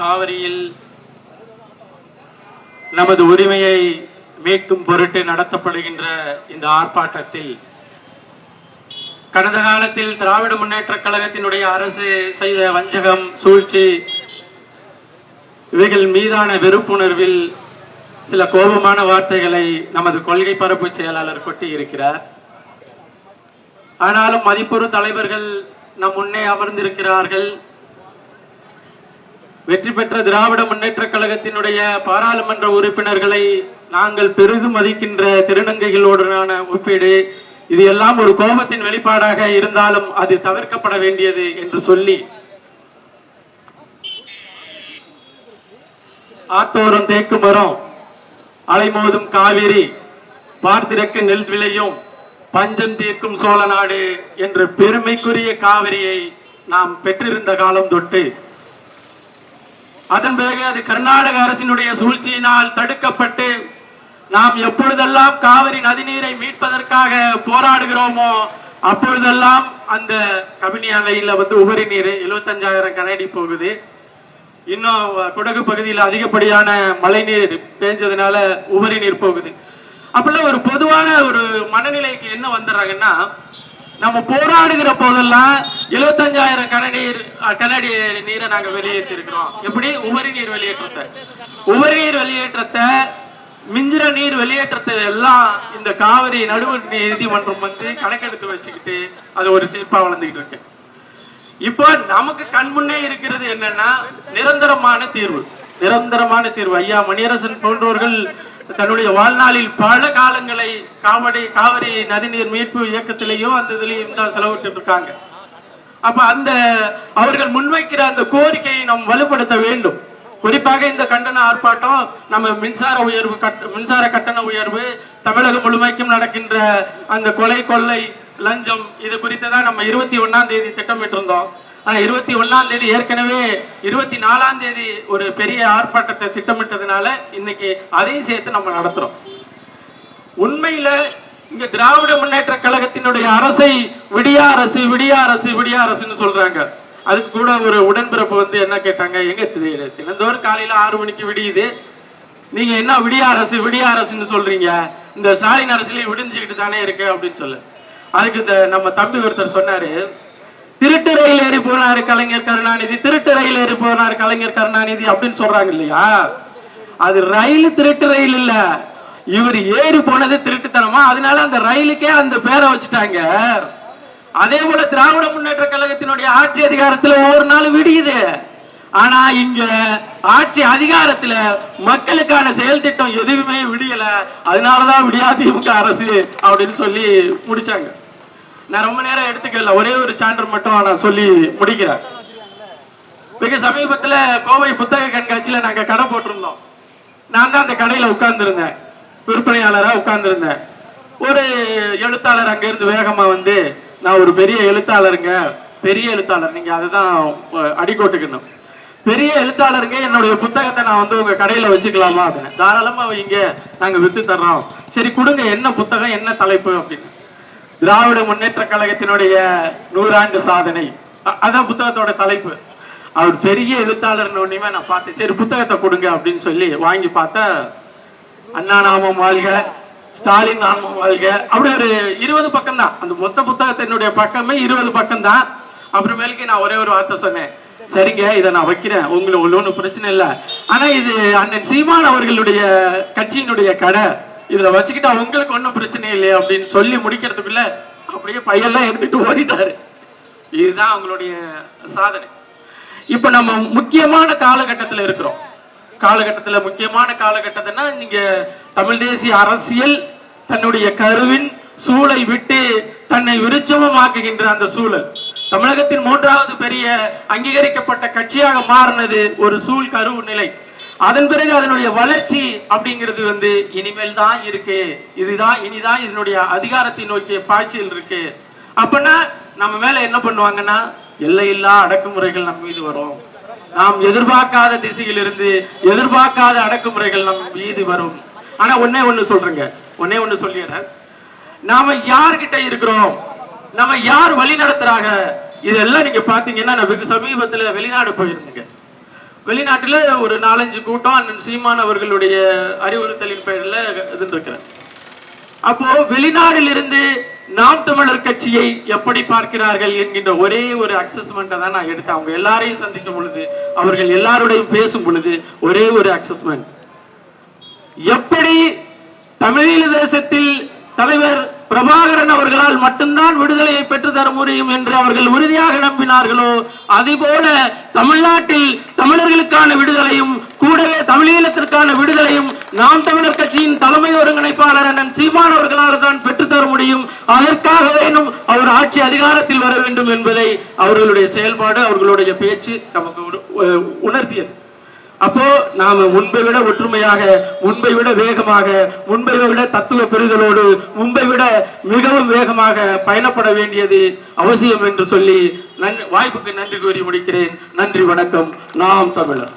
காவிரியில் நமது உரிமையை மீட்கும் பொருட்டு நடத்தப்படுகின்ற இந்த ஆர்ப்பாட்டத்தில் கடந்த காலத்தில் திராவிட முன்னேற்ற கழகத்தினுடைய அரசு செய்த வஞ்சகம் சூழ்ச்சி இவைகள் மீதான வெறுப்புணர்வில் சில கோபமான வார்த்தைகளை நமது கொள்கை பரப்பு செயலாளர் கொட்டி இருக்கிறார் ஆனாலும் மதிப்புறு தலைவர்கள் நம் முன்னே அமர்ந்திருக்கிறார்கள். வெற்றி பெற்ற திராவிட முன்னேற்ற கழகத்தினுடைய பாராளுமன்ற உறுப்பினர்களை நாங்கள் பெரிதும் மதிக்கின்ற திருநங்கைகளோடனான ஒப்பீடு. இது எல்லாம் ஒரு கோபத்தின் வெளிப்பாடாக இருந்தாலும் அது தவிர்க்கப்பட வேண்டியது என்று சொல்லி. ஆத்தோரம் தேக்கு மரம் அலைமோதும் காவிரி பார்த்திறக்கு நெல் விளையும் பஞ்சம் தீர்க்கும் சோழ நாடு என்ற பெருமைக்குரிய காவிரியை நாம் பெற்றிருந்த காலம் தொட்டு அதன் பிறகு அது கர்நாடக அரசினுடைய சூழ்ச்சியினால் தடுக்கப்பட்டு நாம் எப்பொழுதெல்லாம் காவிரி நதிநீரை மீட்பதற்காக போராடுகிறோமோ அப்பொழுதெல்லாம் அந்த கபினி அணையில வந்து உபரி நீர் எழுபத்தஞ்சாயிரம் கனடி போகுது. இன்னும் குடகு பகுதியில் அதிகப்படியான மழை நீர் பேஞ்சதுனால உபரி நீர் போகுது. அப்படிலாம் ஒரு பொதுவான ஒரு மனநிலைக்கு என்ன வந்துடுறாங்கன்னா நம்ம போராடுகிற போதெல்லாம் எழுபத்தஞ்சாயிரம் கனநீர் கனடி நீரை நாங்க வெளியேற்றி இருக்கிறோம் எப்படி? உபரி நீர் வெளியேற்றத்தை. உபரி நீர் வெளியேற்றத்தை மிஞ்சிற நீர் வெளியேற்றத்தை எல்லாம் இந்த காவிரி நடுவு நீதிமன்றம் வந்து கணக்கெடுத்து வச்சுக்கிட்டு அது ஒரு தீர்ப்பா வளர்ந்துகிட்டு இருக்கு. இப்போ நமக்கு கண் முன்னே இருக்கிறது என்னன்னா நிரந்தரமான தீர்வு. நிரந்தரமான தீர்வு. ஐயா மணியரசன் போன்றவர்கள் தன்னுடைய வாழ்நாளில் பல காலங்களை காவடி காவிரி நதிநீர் மீட்பு இயக்கத்திலேயும் அந்த இதுலேயும் தான் செலவிட்டு இருக்காங்க. அப்ப அந்த அவர்கள் முன்வைக்கிற அந்த கோரிக்கையை நாம் வலுப்படுத்த வேண்டும். குறிப்பாக இந்த கண்டன ஆர்ப்பாட்டம் நம்ம மின்சார உயர்வு கட்ட மின்சார கட்டண உயர்வு தமிழகம் முழுமைக்கும் நடக்கின்ற அந்த கொலை கொள்ளை லஞ்சம் இது குறித்து தான் நம்ம இருபத்தி ஒன்னாம் தேதி திட்டமிட்டிருந்தோம். ஆனால் இருபத்தி ஒன்றாம் தேதி ஏற்கனவே இருபத்தி நாலாம் தேதி ஒரு பெரிய ஆர்ப்பாட்டத்தை திட்டமிட்டதுனால இன்னைக்கு அதையும் சேர்த்து நம்ம நடத்துகிறோம் உண்மையில் இங்க திராவிட முன்னேற்ற கழகத்தினுடைய அரசை விடியாரசு அரசு விடியாரசுன்னு அரசு அரசுன்னு சொல்றாங்க. அதுக்கு கூட ஒரு உடன்பிறப்பு வந்து என்ன கேட்டாங்க? எங்க தி- தினந்தோறும் காலையில ஆறு மணிக்கு விடியுது. நீங்க என்ன விடியாரசு அரசு சொல்கிறீங்க அரசுன்னு சொல்றீங்க? இந்த ஸ்டாலின் அரசுலயும் விடிஞ்சுக்கிட்டு தானே இருக்கு அப்படின்னு சொல்லு. அதுக்கு இந்த நம்ம தம்பி ஒருத்தர் சொன்னாரு திருட்டு ரயில் ஏறி போனாரு கலைஞர் கருணாநிதி. திருட்டு ரயில் ஏறி போனாரு கலைஞர் கருணாநிதி அப்படின்னு சொல்றாங்க இல்லையா? அது ரயில் திருட்டு ரயில் இல்ல. இவர் ஏறி போனது திருட்டுத்தனமா? அதனால அந்த ரயிலுக்கே அந்த பேரை வச்சுட்டாங்க. அதே போல திராவிட முன்னேற்ற கழகத்தினுடைய ஆட்சி அதிகாரத்துல ஒவ்வொரு நாள் விடியுது. ஆனா இங்க ஆட்சி அதிகாரத்துல மக்களுக்கான செயல் திட்டம் எதுவுமே விடியல. அதனாலதான் விடியாதிமுக அரசு அப்படின்னு சொல்லி முடிச்சாங்க. நான் ரொம்ப நேரம் எடுத்துக்கல. ஒரே ஒரு சான்று மட்டும் நான் சொல்லி முடிக்கிறேன். மிக சமீபத்தில் கோவை புத்தக கண்காட்சியில் நாங்கள் கடை போட்டிருந்தோம். நான் தான் அந்த கடையில் உட்காந்துருந்தேன் விற்பனையாளராக உட்காந்துருந்தேன் ஒரு எழுத்தாளர் அங்கேருந்து வேகமாக வந்து நான் ஒரு பெரிய எழுத்தாளருங்க. பெரிய எழுத்தாளர். நீங்கள் அதுதான் தான் அடிக்கோட்டுக்கணும் பெரிய எழுத்தாளருங்க. என்னுடைய புத்தகத்தை நான் வந்து உங்கள் கடையில் வச்சுக்கலாமா? அப்படின்னு. தாராளமாக இங்கே நாங்கள் விற்று தர்றோம். சரி கொடுங்க. என்ன புத்தகம் என்ன தலைப்பு அப்படின்னு. திராவிட முன்னேற்ற கழகத்தினுடைய நூறாண்டு சாதனை. அதான் புத்தகத்தோட தலைப்பு. அவர் பெரிய எழுத்தாளர் ஒண்ணுமே நான் பார்த்தேன். சரி புத்தகத்தை கொடுங்க அப்படின்னு சொல்லி வாங்கி பார்த்தா அண்ணா நாமம் வாழ்க ஸ்டாலின் நாமம் வாழ்க. அப்படி ஒரு இருபது பக்கம் தான் அந்த மொத்த புத்தகத்தினுடைய பக்கமே இருபது பக்கம் தான் அப்புறமேலுக்கு நான் ஒரே ஒரு வார்த்தை சொன்னேன். சரிங்க இதை நான் வைக்கிறேன். உங்களுக்கு ஒன்றும் பிரச்சனை இல்லை. ஆனா இது அண்ணன் சீமான் அவர்களுடைய கட்சியினுடைய கடை. இதுல வச்சுக்கிட்டா உங்களுக்கு ஒன்றும் பிரச்சனை இல்லையே அப்படின்னு சொல்லி முடிக்கிறதுக்குள்ள அப்படியே பையெல்லாம் எடுத்துட்டு ஓடிட்டாரு. இதுதான் அவங்களுடைய சாதனை. இப்ப நம்ம முக்கியமான காலகட்டத்துல இருக்கிறோம். காலகட்டத்துல முக்கியமான காலகட்டத்தினா நீங்க தமிழ் தேசிய அரசியல் தன்னுடைய கருவின் சூளை விட்டு தன்னை விருட்சமமாக்குகின்ற அந்த சூழல். தமிழகத்தின் மூன்றாவது பெரிய அங்கீகரிக்கப்பட்ட கட்சியாக மாறினது ஒரு சூழ் கருவு நிலை. அதன் பிறகு அதனுடைய வளர்ச்சி அப்படிங்கிறது வந்து இனிமேல் தான் இருக்கு. இதுதான் இனிதான் இதனுடைய அதிகாரத்தை நோக்கிய பாய்ச்சல் இருக்கு. அப்படின்னா நம்ம மேல என்ன பண்ணுவாங்கன்னா எல்லையில்லா அடக்குமுறைகள் நம்ம மீது வரும். நாம் எதிர்பார்க்காத திசையில் இருந்து எதிர்பார்க்காத அடக்குமுறைகள் நம் மீது வரும். ஆனா ஒன்னே ஒண்ணு சொல்றேங்க. ஒன்னே ஒண்ணு சொல்லிடுறேன். நாம யார்கிட்ட இருக்கிறோம்? நம்ம யார் வழி நடத்துறாங்க? இதெல்லாம் நீங்க பாத்தீங்கன்னா நான் வெகு சமீபத்துல வெளிநாடு போயிருந்தேங்க. வெளிநாட்டில் ஒரு நாலஞ்சு கூட்டம் அண்ணன் சீமான் அவர்களுடைய அறிவுறுத்தலின் பெயரில் இது இருக்கிறேன் அப்போ வெளிநாட்டில் இருந்து நாம் தமிழர் கட்சியை எப்படி பார்க்கிறார்கள் என்கின்ற ஒரே ஒரு அக்சஸ்மெண்ட்டை தான் நான் எடுத்தேன். அவங்க எல்லாரையும் சந்திக்கும் பொழுது அவர்கள் எல்லாரோடையும் பேசும் பொழுது ஒரே ஒரு அக்சஸ்மெண்ட் எப்படி தமிழீழ தேசத்தில் தலைவர் பிரபாகரன் அவர்களால் மட்டும்தான் விடுதலையை பெற்று தர முடியும் என்று அவர்கள் உறுதியாக நம்பினார்களோ அதுபோல தமிழ்நாட்டில் தமிழர்களுக்கான விடுதலையும் கூடவே தமிழீழத்திற்கான விடுதலையும் நாம் தமிழர் கட்சியின் தலைமை ஒருங்கிணைப்பாளர் அண்ணன் சீமான் அவர்களால் தான் பெற்றுத்தர முடியும். அதற்காக வேணும் அவர் ஆட்சி அதிகாரத்தில் வர வேண்டும் என்பதை அவர்களுடைய செயல்பாடு அவர்களுடைய பேச்சு நமக்கு உணர்த்தியது. அப்போ நாம முன்பை விட ஒற்றுமையாக முன்பை விட வேகமாக முன்பை விட தத்துவ பெறுதலோடு முன்பை விட மிகவும் வேகமாக பயணப்பட வேண்டியது அவசியம் என்று சொல்லி நன் வாய்ப்புக்கு நன்றி கூறி முடிக்கிறேன். நன்றி வணக்கம். நாம் தமிழர்.